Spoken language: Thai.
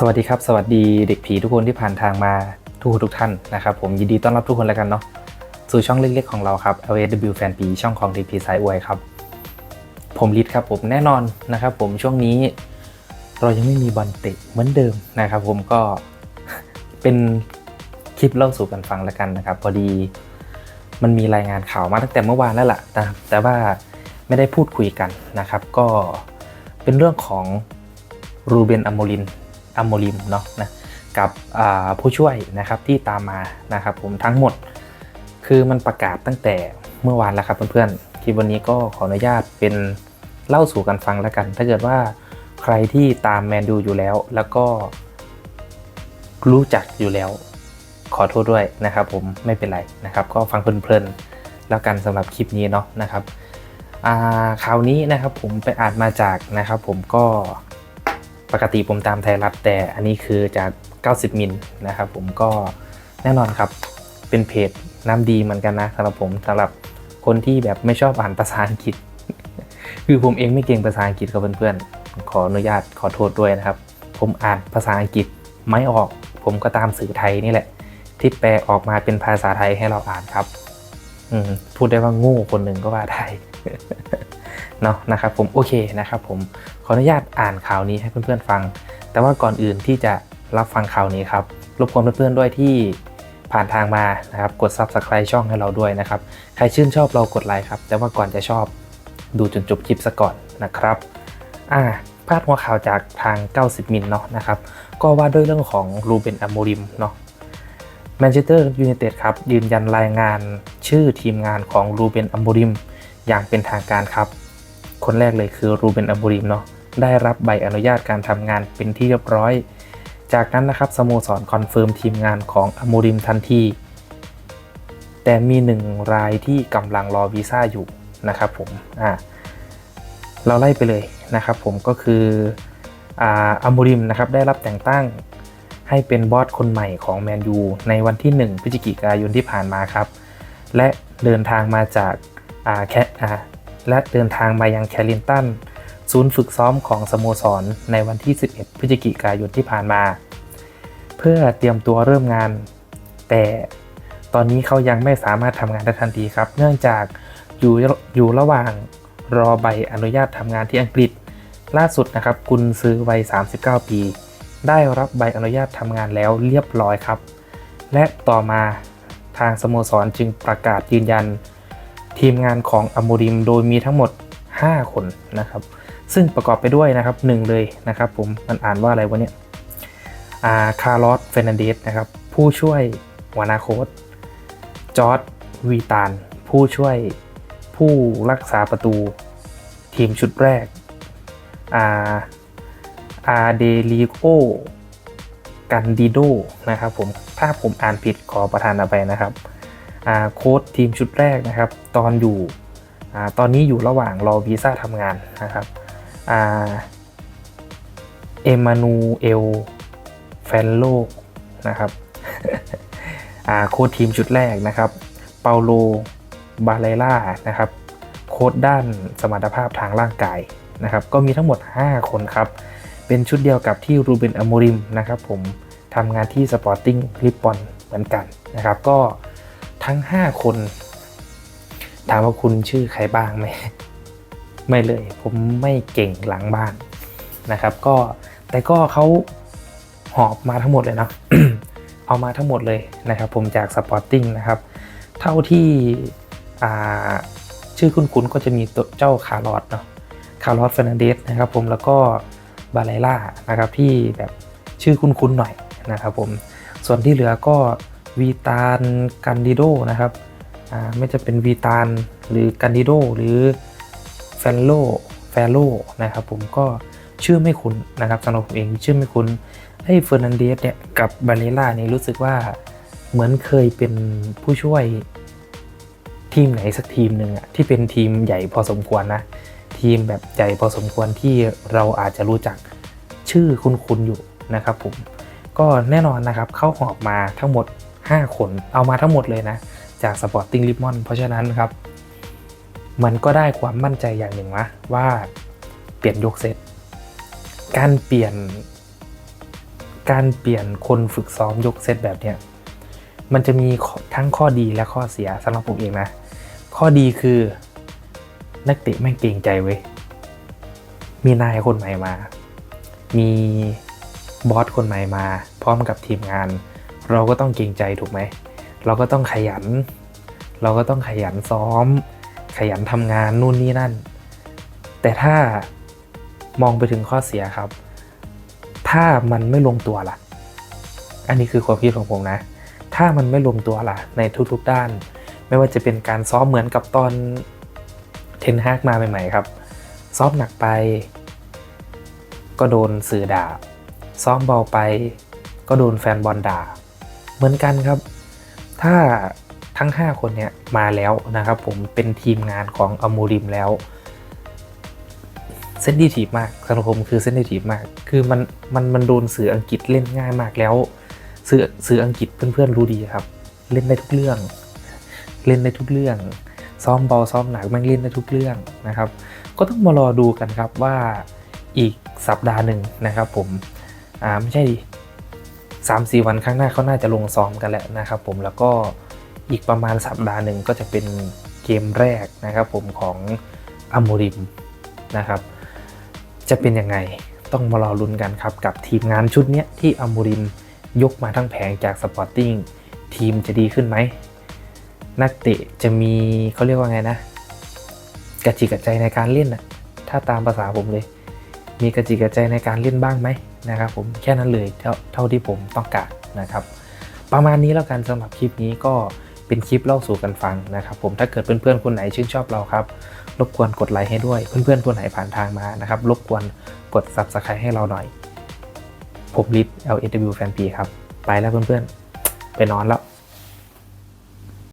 สวัสดีครับ สวัสดีเด็กผีทุกคนที่ผ่านทางมาทุกคนทุกท่านนะครับผมยินดีต้อนรับทุกคนแล้วกันเนาะสู่ช่องเล็กๆของเราครับ LAW Fan ปีช่องของเด็กผีสายอวยครับผมลิศครับผมแน่นอนนะครับ ผมช่วงนี้เรายังไม่มีบอลเตะเหมือนเดิมนะครับ ผมก็เป็นคลิปเล่าสู่กันฟังแล้วกันนะครับ พอดีมันมีรายงานข่าวมาตั้งแต่เมื่อวานแล้วล่ะแต่แต่ว่าไม่ได้พูดคุยกันนะครับ ก็เป็นเรื่องของรูเบนอโมลิน อัมโมลิมเนาะนะกับผู้ช่วยนะครับที่ตามมานะครับผมทั้งหมด คือมันประกาศตั้งแต่เมื่อวานแล้วครับเพื่อนๆคลิปวันนี้ก็ขออนุญาตเป็นเล่าสู่กันฟังแล้วกัน ถ้าเกิดว่าใครที่ตามแมนดูอยู่แล้ว แล้วก็รู้จักอยู่แล้ว ขอโทษด้วยนะครับผมไม่เป็นไรนะครับ ก็ฟังเพลินๆแล้วกันสำหรับคลิปนี้เนาะนะครับอ่าข่าวนี้นะครับผมไปอ่านมาจากนะครับผมก็ ปกติผมตามไทยรัฐแต่อันนี้คือจาก 90 มิลนะครับผมก็แน่นอนครับเป็นเพจน้ำดีเหมือนกันนะสำหรับผมสำหรับคนที่แบบไม่ชอบอ่านภาษาอังกฤษ คือผมเองไม่เก่งภาษาอังกฤษกับเพื่อนๆ ขออนุญาตขอโทษด้วยนะครับ ผมอ่านภาษาอังกฤษไม่ออก ผมก็ตามสื่อไทยนี่แหละ ที่แปลออกมาเป็นภาษาไทยให้เราอ่านครับอืพูดได้ว่าโง่คนหนึ่งก็ว่าได้ เนาะนะครับผมโอเคนะครับผมขออนุญาตอ่านข่าวนี้ให้เพื่อนๆฟัง แต่ว่าก่อนอื่นที่จะรับฟังข่าวนี้ครับรบกวนเพื่อนๆด้วยที่ผ่านทางมานะครับกด Subscribe ช่องให้เราด้วยนะครับใครชื่นชอบเรากดไลค์ครับ แต่ว่าก่อนจะชอบดูจนจบคลิปซะก่อนนะครับอ่าพาดหัวข่าวจากทาง 90 มิลเนาะนะครับก็ว่าด้วยเรื่องของรูเบนอโมริมเนาะแมนเชสเตอร์ยูไนเต็ดครับยืนยันรายงานชื่อทีมงานของรูเบนอโมริมอย่างเป็นทางการครับ คนแรกเลยคือรูเบนอโมริมเนาะได้รับใบอนุญาตการทำงานเป็นที่เรียบร้อย จากนั้นนะครับสโมสรคอนเฟิร์มทีมงานของอโมริมทันที แต่มีหนึ่งรายที่กำลังรอวีซ่าอยู่นะครับผมอ่าเราไล่ไปเลยนะครับผมก็คืออ่าอโมริมนะครับได้รับแต่งตั้งให้เป็นบอสคนใหม่ของแมนยูในวันที่ 1 พฤศจิกายนที่ผ่านมาครับ และเดินทางมาจากแคอ่า และเดินทางมายังแคลินตัน ศูนย์ฝึกซ้อมของสโมสรในวันที่ 11 พฤศจิกายนที่ผ่านมา เพื่อเตรียมตัวเริ่มงาน แต่ตอนนี้เขายังไม่สามารถทำงานได้ทันทีครับ เนื่องจากอยู่อยู่ระหว่างรอใบอนุญาตทำงานที่อังกฤษ ล่าสุดนะครับกุนซือวัย 39 ปี ได้รับใบอนุญาตทำงานแล้วเรียบร้อยครับ และต่อมาทางสโมสรจึงประกาศยืนยัน ทีมงานของอโมริมโดยมีทั้งหมด 5 คนนะครับ ซึ่งประกอบไปด้วยนะครับหนึ่งเลยนะครับผมมันอ่านว่าอะไรวะเนี่ยอาคาร์ลอสเฟรนันเดสนะครับผู้ช่วยวหน้าโค้ชจอร์ดวีตาน ผู้ช่วยผู้รักษาประตู ทีมชุดแรกอาอาเดลิโกกันดิโดนะครับผมถ้าผมอ่านผิดขอประทานอภัยนะครับ โค้ชทีมชุดแรกนะครับ ตอนอยู่อตอนนี้อยู่ระหว่างรอวีซ่าทำงานนะครับเอมานูเอลแฟนโลกนะครับโค้ชทีมชุดแรกนะครับ เปาโลบาเลล่านะครับ โค้ชด้านสมรรถภาพทางร่างกายนะครับ ก็มีทั้งหมด 5 คนครับ เป็นชุดเดียวกับที่รูเบนอโมริมนะครับผมทำงานที่สปอร์ติ้งลิปปอนเหมือนกันนะครับ ก็ ทั้ง 5 คน ถามว่าคุณชื่อใครบ้างไหมไม่เลย ผมไม่เก่งหลังบ้านนะครับ ก็แต่ก็เขาหอบมาทั้งหมดเลยนะเอามาทั้งหมดเลยนะครับ ผมจากสปอร์ติ้งนะครับ เท่าที่ชื่อคุ้นๆก็จะมีเจ้าคาร์ลอสเนาะคาร์ลอสเฟรนันเดสนะครับ ผมแล้วก็บาไลล่านะครับที่แบบชื่อคุ้นๆหน่อยนะครับ ผมส่วนที่เหลือก็ วีตานกันดิโดนะครับอ่าไม่จะเป็นวีตานหรือกันดิโดหรือแฟนโลแฟโลนะครับผมก็ชื่อไม่คุ้นนะครับสำหรับผมเองชื่อไม่คุ้นไอ้เฟอร์นันเดสเนี่ยกับบาเลล่านี่รู้สึกว่าเหมือนเคยเป็นผู้ช่วยทีมไหนสักทีมหนึ่งอะที่เป็นทีมใหญ่พอสมควรนะ ทีมแบบใหญ่พอสมควรที่เราอาจจะรู้จักชื่อคุ้นๆอยู่นะครับผมก็แน่นอนนะครับเข้าหอบมาทั้งหมด 5คนเอามาทั้งหมดเลยนะ จากสปอร์ติ้งลิปมอนเพราะฉะนั้นครับ มันก็ได้ความมั่นใจอย่างหนึ่งวะว่าเปลี่ยนยกเซตการเปลี่ยน การเปลี่ยนคนฝึกซ้อมยกเซตแบบเนี้ยมันจะมีทั้งข้อดีและข้อเสียสำหรับผมเองนะ ข้อดีคือนักเตะแม่งเกรงใจเว้ย มีนายคนใหม่มา มีบอสคนใหม่มา พร้อมกับทีมงาน เราก็ต้องเกรงใจถูกไหม เราก็ต้องขยัน เราก็ต้องขยันซ้อม ขยันทำงานนู่นนี่นั่น แต่ถ้ามองไปถึงข้อเสียครับ ถ้ามันไม่ลงตัวล่ะ อันนี้คือความคิดของผมนะ ถ้ามันไม่ลงตัวล่ะ ในทุกๆด้าน ไม่ว่าจะเป็นการซ้อมเหมือนกับตอนเทนฮากมาใหม่ๆครับ ซ้อมหนักไป ก็โดนสื่อด่า ซ้อมเบาไป ก็โดนแฟนบอลด่า เหมือนกันครับ ถ้าทั้ง 5 คนเนี่ยมาแล้วนะครับผมเป็นทีมงานของอมูริมแล้วเซนดิทีฟมากสังคมคือเซนดิทีฟมาก คือมันมันมันโดนสื่ออังกฤษเล่นง่ายมากแล้ว สื่อสื่ออังกฤษเพื่อนๆรู้ดีครับ เล่นได้ทุกเรื่อง เล่นได้ทุกเรื่อง ซ้อมเบาซ้อมหนักแม่งเล่นได้ทุกเรื่องนะครับ ก็ต้องมารอดูกันครับว่าอีกสัปดาห์หนึ่งนะครับผมอ่าไม่ใช่ดิ 3 4 วันข้างหน้าเขาน่าจะลงซ้อมกันแล้วนะครับผมแล้วก็อีกประมาณสัปดาห์หนึ่งก็จะเป็นเกมแรกนะครับผมของอัมโมริมนะครับ จะเป็นยังไงต้องมารอลุ้นกันครับ กับทีมงานชุดนี้ที่อัมโมริมยกมาทั้งแผงจากสปอร์ติ้งทีมจะดีขึ้นไหม นักเตะจะมีเขาเรียกว่าไงนะ กระจิกกระใจในการเล่นนะถ้าตามภาษาผมเลย มีกระจิกกระใจในการเล่นบ้างไหม นะครับผมแค่นั้นเลยเท่าที่ผมต้องการนะครับ ประมาณนี้แล้วกันสำหรับคลิปนี้ก็เป็นคลิปเล่าสู่กันฟังนะครับผมถ้าเกิดเพื่อนๆคนไหนชื่นชอบเราครับรบกวนกดไลค์ให้ด้วย เพื่อนๆคนไหนผ่านทางมานะครับรบกวนกด subscribe ให้เราหน่อย ผมลิฟ L A W Fan P ครับ ไปแล้วเพื่อนๆ ไปนอนแล้ว